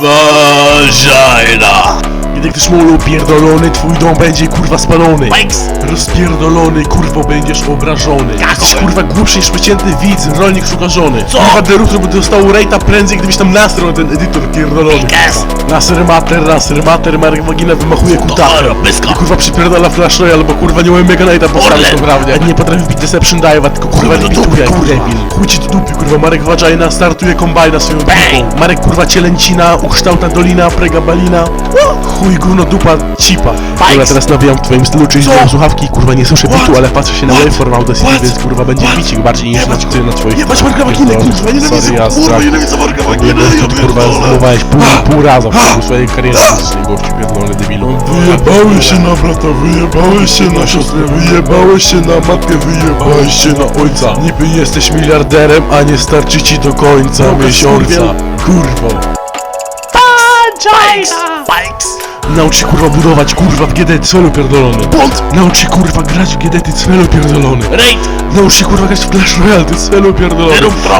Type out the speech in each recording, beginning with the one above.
Vagina! Kiedy ktoś mulu pierdolony, twój dom będzie kurwa spalony. Pikes! Rozpierdolony, kurwo, będziesz obrażony. Jesteś kurwa głupszy niż przeciętny widz, rolnik szuka żony Co? Kurwa, derutro by dostał rejta prędzej, gdybyś tam nasrał ten edytor pierdolony. Pikes! Laser mater, laser mater, Marek Wagina wymachuje pyska! I kurwa przypierdala Flash Royale, bo kurwa nie umie Mega Knighta postawić poprawnie. A nie potrafi wbić Deception Dive'a, tylko kurwa nie bituje, kurwa. debil Chuj ci do dupy, kurwa, Marek Wagina startuje kombajna swoją dupą. Marek kurwa cielęcina, ukształtna dolina, prega balina Chuj gówno dupa, cipa Dobra, teraz nawijam w twoim stylu, czyli zdjąłem słuchawki, kurwa nie słyszę What? bitu, ale patrzę się na waveform Audacity, What? więc kurwa będzie What? bicik bardziej niż na, ty, na twoich Jebać Marka Waginę, kurwa, nienawidzę! Ja Kurwa, nienawidzę Marka Jakby ja kurwa pierdolę! zmowałeś pół, pół raza w ciągu swojej kariery muzycznej, gościu pierdolony debilu Wyjebałeś się na brata, wyjebałeś się na siostrę, wyjebałeś się na matkę, wyjebałeś się na ojca. Niby jesteś miliarderem, a nie starczy ci do końca miesiąca. Kurwo Pikes! Pikes! Naucz się kurwa budować kurwa w GD celu pierdolony Błąd! Naucz się kurwa grać w GD ty celu pierdolony Raid! Naucz się kurwa grać w Clash Royale, ty celu pierdolony.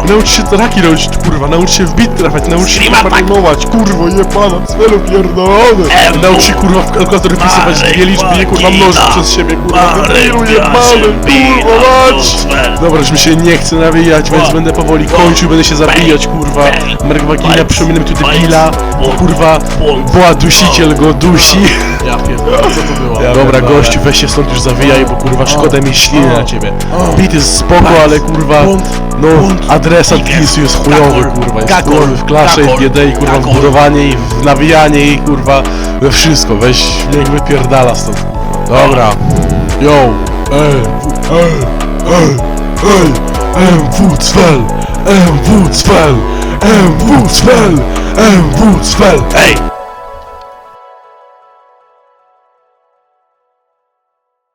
Naucz się traki robić kurwa, naucz się w bit trafiać, naucz się rymować Kurwo jebana, celu pierdolony. Naucz się kurwa w kalkulator wpisywać dwie liczby i kurwa mnożyć przez siebie kurwa debilu jebany, kurwa mać. Dobra, już mi się nie chce nawijać, więc będę powoli kończył, będę się zabijać, kurwa. Bang. przypominam tu debila, kurwa, była dusiciel go dusi. Ja pierdolę, co to było? Ja Dobra, pierdolę. gościu, weź się stąd już zawijaj, bo kurwa szkoda mi śliny na ciebie. Jest spoko, ale kurwa, no, adresat. PiSu jest chujowy, kurwa. Jest chujowy w klasze, i w. GD, i kurwa w budowanie, i w nawijanie, i kurwa we wszystko. Weź, niech wypierdala stąd. Dobra, yo, Ej, ej, ej, ej, MW Cfel, MW Cfel, MW Cfel, MW Cfel. Ej!